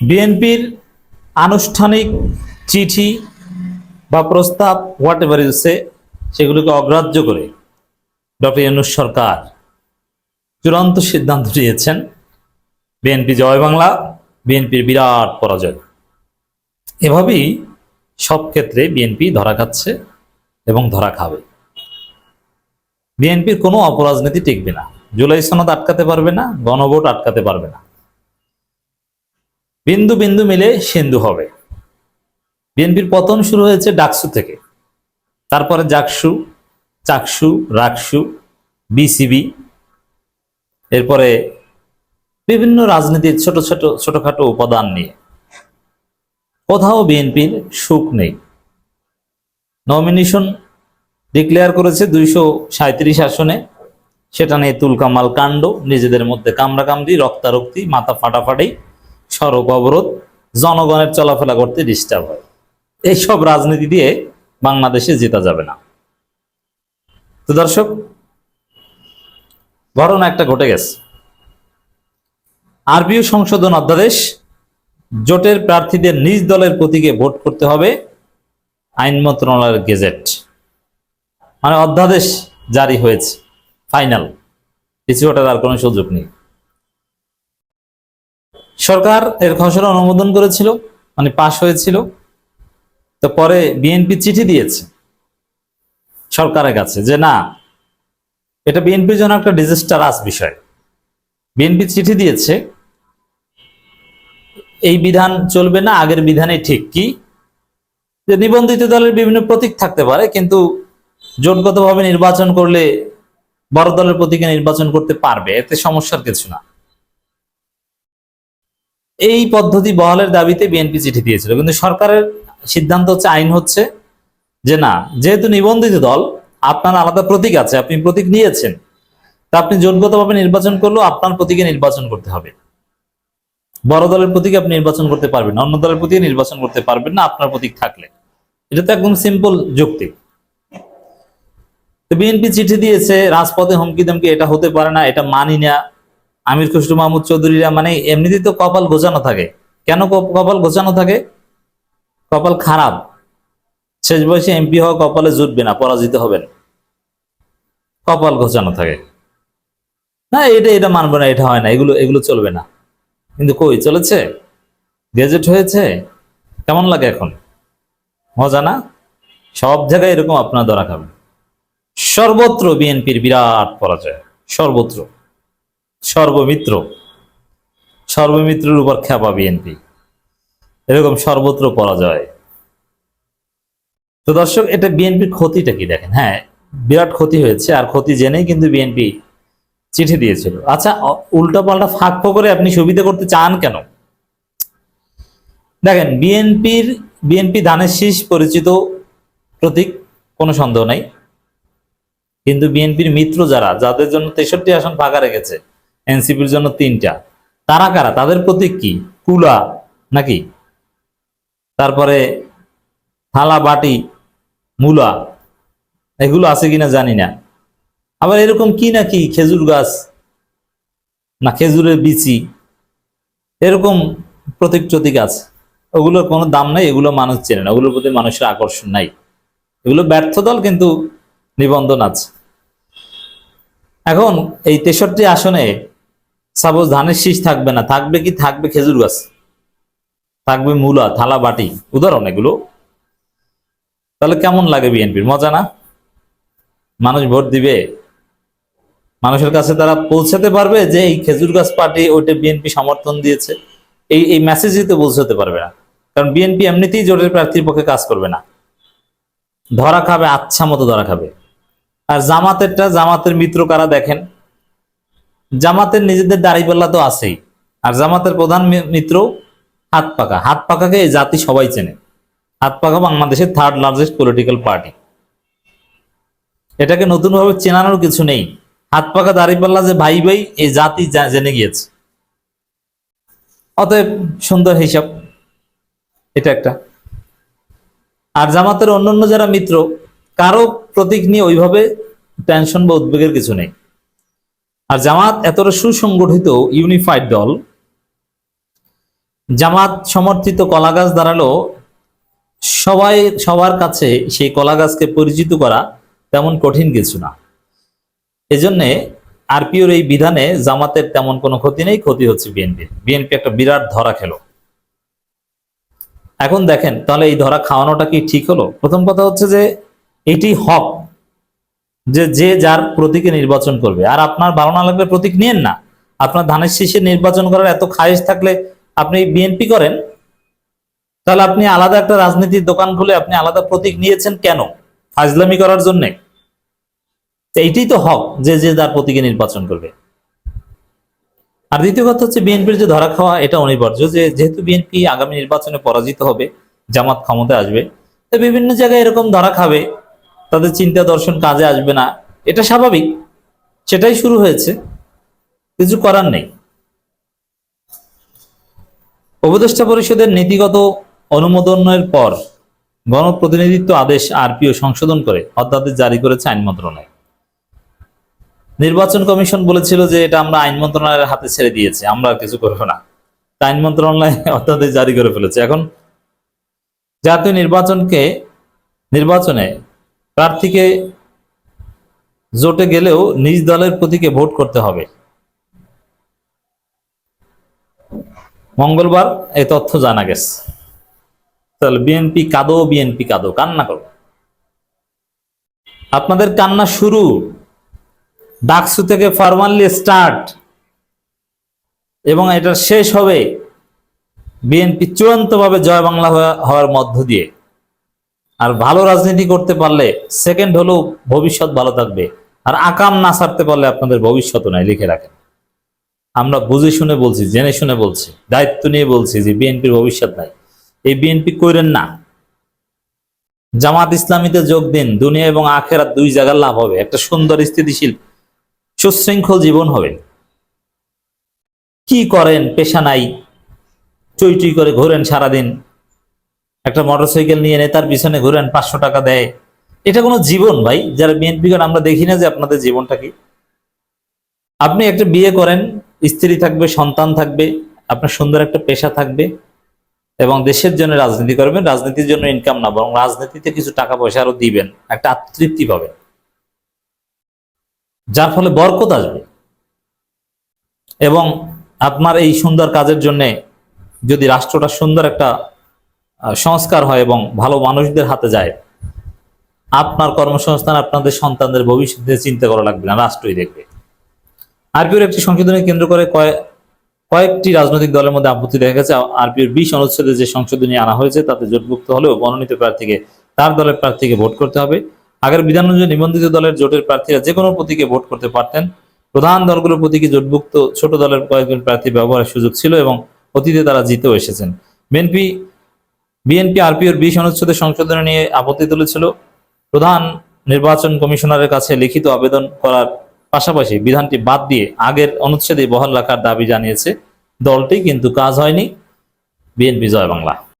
বিএনপির আনুষ্ঠানিক চিঠি বা প্রস্তাব হোয়াট এভার ইউসে সেগুলোকে অগ্রাহ্য করে ডক্টর ইউনুস সরকার চূড়ান্ত সিদ্ধান্ত নিয়েছেন। বিএনপি জয় বাংলা, বিএনপির বিরাট পরাজয়। এভাবেই সব ক্ষেত্রে বিএনপি ধরা খাচ্ছে এবং ধরা খাবে। বিএনপির কোনো অপরাজনীতি টিকবে না। জুলাই সনদ আটকাতে পারবে না, গণভোট আটকাতে পারবে না। বিন্দু বিন্দু মিলে সিন্ধু হবে। বিএনপির পতন শুরু হয়েছে ডাকসু থেকে। তারপরে জাকসু, চাকসু, রাকসু, বিসিবি, এরপরে বিভিন্ন রাজনীতির ছোট ছোট, ছোটখাটো উপাদান নিয়ে। কোথাও বিএনপির সুখ নেই। নমিনেশন ডিক্লেয়ার করেছে দুইশো সাঁত্রিশ আসনে। সেটা নিয়ে তুলকামাল কাণ্ড, নিজেদের মধ্যে কামড়াকামড়ি, রক্তারক্তি, মাথা ফাটাফাটি। সড়ক অবরোধ জনগণের চলাফেরা করতে ডিস্টার্ব হয়। এইসব রাজনীতি দিয়ে বাংলাদেশে জেতা যাবে না। তো দর্শক, ঘটনা একটা ঘটে গেছে। আরবিও সংশোধন অধ্যাদেশ, জোটের প্রার্থীদের নিজ দলের প্রতীকে ভোট করতে হবে, আইন মন্ত্রণালয়ের গেজেট। মানে অধ্যাদেশ জারি হয়েছে, ফাইনাল। কিছু ওটার আর কোনো সুযোগ নেই। সরকার এর খসড়া অনুমোদন করেছিল মানে পাশ হয়েছিল। তো পরে বিএনপি চিঠি দিয়েছে সরকারের কাছে যে, না, এটা বিএনপির জন্য একটা ডিজাস্টারাস বিষয়। বিএনপি চিঠি দিয়েছে, এই বিধান চলবে না, আগের বিধানে ঠিক। কি? যে নিবন্ধিত দলের বিভিন্ন প্রতীক থাকতে পারে, কিন্তু জোটগতভাবে নির্বাচন করলে বড় দলের প্রতীকে নির্বাচন করতে পারবে, এতে সমস্যার কিছু না। এই পদ্ধতি বহালের দাবিতে বিএনপি চিঠি দিয়েছিল। কিন্তু সরকারের সিদ্ধান্ত হচ্ছে, আইন হচ্ছে যে না, যেহেতু নিবন্ধিত দল, আপনার আলাদা প্রতীক আছে, আপনি প্রতীক নিয়েছেন, তা আপনি জোটগতভাবে নির্বাচন করলেও আপনার প্রতীকে নির্বাচন করতে হবে। বড় দলের প্রতীকে আপনি নির্বাচন করতে পারবেন অন্য দলের প্রতীকে নির্বাচন করতে পারবেন না, আপনার প্রতীক থাকলে। এটা তো একদম সিম্পল যুক্তি। বিএনপি চিঠি দিয়েছে, রাজপথে হুমকি দমকি এটা হতে পারে না, এটা মানি না আমির খুসরু মাহমুদ চৌধুরীরা মানে এমনিতেই তো কপাল গোছানো থাকে। কেন কপাল গোছানো থাকে? কপাল খারাপ। শেষ বয়সে এমপি হওয়া কপালে জুটবে না, পরাজিত হবেন। কপাল গোছানো থাকে। না, এটা এটা মানবে না, এটা হয় না, এগুলো এগুলো চলবে না। কিন্তু কই, চলেছে? গেজেট হয়েছে? কেমন লাগে এখন? মজা না? সব জায়গায় এরকম আপনার ধরা খাবে। সর্বত্র বিএনপির বিরাট পরাজয়, সর্বত্র। সর্বমিত্র। সর্বমিত্রের উপর খেপা বিএনপি। এরকম সর্বত্র পরাজয়। তো দর্শক, এটা বিএনপির ক্ষতিটা কি দেখেন? হ্যাঁ বিরাট ক্ষতি হয়েছে, আর ক্ষতি জেনেই কিন্তু বিএনপি চিঠি দিয়েছিল। আচ্ছা উল্টা পাল্টা ফাঁক করে আপনি সুবিধা করতে চান কেন? দেখেন, বিএনপির, বিএনপি ধানের শীষ পরিচিত প্রতীক, কোনো সন্দেহ নাই। কিন্তু বিএনপির মিত্র যারা, যাদের জন্য তেষট্টি আসন ফাঁকা রেখেছে এনসিপির জন্য তিনটা। তারা কারা? তাদের প্রতীক কি? কুলা নাকি? তারপরে থালা, বাটি, মূলা, এগুলো আছে কিনা জানি না। আবার এরকম কি নাকি খেজুর গাছ? না, খেজুরের বিচি। এরকম প্রতীক প্রতীক আছে। ওগুলোর কোনো দাম নাই, এগুলো মানুষ চেনে না। ওগুলোর প্রতি মানুষের আকর্ষণ নাই। এগুলো ব্যর্থ দল, কিন্তু নিবন্ধন আছে। এখন এই তেষট্টি আসনে সাপোজ ধানের শীষ থাকবে না, থাকবে কি? থাকবে খেজুর গাছ, থাকবে মূলা, থালা, বাটি, উদাহরণ এগুলো। তাহলে কেমন লাগে বিএনপির? মজা না? মানুষ ভোট দিবে। মানুষের কাছে তারা পৌঁছাতে পারবে যে এই খেজুর গাছ পার্টি, ওইটা বিএনপি সমর্থন দিয়েছে। এই এই মেসেজই তো পৌঁছাতে পারবে না। কারণ বিএনপি এমনিতেই জোটের প্রার্থীর পক্ষে কাজ করবে না। ধরা খাবে আচ্ছা মতো ধরা খাবে। আর জামাতেরটা, জামাতের মিত্র কারা দেখেন? জামাতের নিজেদের দাড়িপাল্লা তো আছেই। আর জামাতের প্রধান মিত্র হাত পাকা। হাত পাকাকে এই জাতি সবাই চেনে। হাত পাকা বাংলাদেশের থার্ড লার্জেস্ট পলিটিক্যাল পার্টি এটাকে নতুনভাবে চেনানোর কিছু নেই। হাত পাকা দাড়িপাল্লা যে ভাই ভাই এই জাতি জেনে গিয়েছে। অতএব সুন্দর হিসাব। এটা একটা। আর জামাতের অন্যান্য যারা মিত্র, কারও প্রতীক নিয়ে ওইভাবে টেনশন বা উদ্বেগের কিছু নেই। আর জামাত এতটা সুসংগঠিত ইউনিফাইড দল, জামাত সমর্থিত কলা গাছ দাঁড়াল, সবাই সবার কাছে সেই কলা গাছকে পরিচিত করা তেমন কঠিন কিছু না। এজন্যে আরপিওর এই বিধানে জামাতের তেমন কোনো ক্ষতি নেই, ক্ষতি হচ্ছে বিএনপি। বিএনপি একটা বিরাট ধরা খেলো। এখন দেখেন, তাহলে এই ধরা খাওয়ানোটা কি ঠিক হলো? প্রথম কথা হচ্ছে যে, এটি হক। যে যে যার প্রতীকে নির্বাচন করবে। আর আপনার ভালো না লাগলে প্রতীক নিয়েন না। আপনার ধানের শীষে নির্বাচন করার এত খায়েশ থাকলে আপনি বিএনপি করেন, তাহলে আপনি আলাদা একটা রাজনীতির দোকান খুলে আপনি আলাদা প্রতীক নিয়েছেন কেন? ফাজলামি করার জন্যে? এইটাই তো হক, যে যে যার প্রতীকে নির্বাচন করবে। আর দ্বিতীয় কথা হচ্ছে বিএনপির যে ধরা খাওয়া, এটা অনিবার্য। যে, যেহেতু বিএনপি আগামী নির্বাচনে পরাজিত হবে, জামাত ক্ষমতায় আসবে, তো বিভিন্ন জায়গায় এরকম ধরা খাবে। তাদের চিন্তা দর্শন কাজে আসবে না। এটা স্বাভাবিক। সেটাই শুরু হয়েছে। কিছু করার নেই। উপদেষ্টা পরিষদের নীতিগত অনুমোদনের পর গণপ্রতিনিধিত্ব আদেশ আরপিও সংশোধন করে অধ্যাদেশ জারি করেছে আইন মন্ত্রণালয়। নির্বাচন কমিশন বলেছিল যে এটা আমরা আইন মন্ত্রণালয়ের হাতে ছেড়ে দিয়েছি, আমরা কিছু করব না। আইন মন্ত্রণালয় অধ্যাদেশ জারি করে ফেলেছে। এখন জাতীয় নির্বাচনকে, নির্বাচনে প্রার্থীকে জোটে গেলেও নিজ দলের প্রতীকে ভোট করতে হবে। মঙ্গলবার এই তথ্য জানা গেছে। তাহলে বিএনপি কাঁদো বিএনপি কাঁদো, কান্না করো। আপনাদের কান্না শুরু। ডাকসু থেকে ফরমালি স্টার্ট। এবং এটা শেষ হবে বিএনপি চূড়ান্তভাবে জয় বাংলা হওয়া- হওয়ার মধ্য দিয়ে। আর ভালো রাজনীতি করতে পারলে সেকেন্ড হলেও ভবিষ্যৎ ভালো থাকবে। আর আকাম না ছাড়তে পারলে আপনাদের ভবিষ্যৎও নাই, লিখে রাখেন। আমরা বুঝে শুনে বলছি, জেনে শুনে বলছি, দায়িত্ব নিয়ে বলছি যে বিএনপির ভবিষ্যৎ নাই। এই বিএনপি কইরেন না। জামাত ইসলামীতে যোগ দিন, দুনিয়া এবং আখেরাত দুই জায়গার লাভ হবে। একটা সুন্দর স্থিতিশীল, সুশৃঙ্খল জীবন হবে। কি করেন, পেশা নাই, চুই চুই করে ঘোরেন সারাদিন। একটা মোটরসাইকেল নিয়ে নেতার পিছনে ঘুরেন, পাঁচশো টাকা দেয়। এটা কোনো জীবন ভাই? যারা বিএনপি করেন আমরা দেখি না যে আপনাদের জীবনটা কি। আপনি একটা বিয়ে করেন, স্ত্রী থাকবে, সন্তান থাকবে, আপনার সুন্দর একটা পেশা থাকবে এবং দেশের জন্য রাজনীতি করবেন, রাজনীতির জন্য ইনকাম না, বরং রাজনীতিতে কিছু টাকা পয়সা আরও দিবেন, একটা আত্মতৃপ্তি পাবেন। যার ফলে বরকত আসবে। এবং আপনার এই সুন্দর কাজের জন্য যদি রাষ্ট্রটা সুন্দর একটা সংস্কার হয় এবং ভালো মানুষদের হাতে যায়। আপনার কর্মসংস্থান, আপনাদের সন্তানদের ভবিষ্যতে চিন্তা করা লাগবে না, রাষ্ট্রই দেখবে। আরপিওর একটি সংশোধনে কেন্দ্র করে কয়েক কয়েকটি রাজনৈতিক দলের মধ্যে আপত্তি দেখা গেছে। আরপিওর বিশ অনুচ্ছেদে যে সংশোধনী আনা হয়েছে, তাতে জোটভুক্ত হলেও মনোনীত প্রার্থীকে, তার দলের প্রার্থীকে ভোট করতে হবে। আগের বিধান অনুযায়ী নিবন্ধিত দলের জোটের প্রার্থীরা যে কোনো প্রতীকে ভোট করতে পারতেন। প্রধান দলগুলোর প্রতীকে জোটভুক্ত ছোট দলের কয়েকজন প্রার্থী ব্যবহারের সুযোগ ছিল এবং অতীতে তারা জিতেও এসেছেন। বিএনপি বিএনপি আরপিওর বিশ অনুচ্ছেদের সংশোধন নিয়ে আপত্তি তুলেছিল। প্রধান নির্বাচন কমিশনারের কাছে লিখিত আবেদন করার পাশাপাশি বিধানটি বাদ দিয়ে আগের অনুচ্ছেদে বহাল রাখার দাবি জানিয়েছে। দলটি কিন্তু কাজ হয়নি। বিএনপি, জয় বাংলা।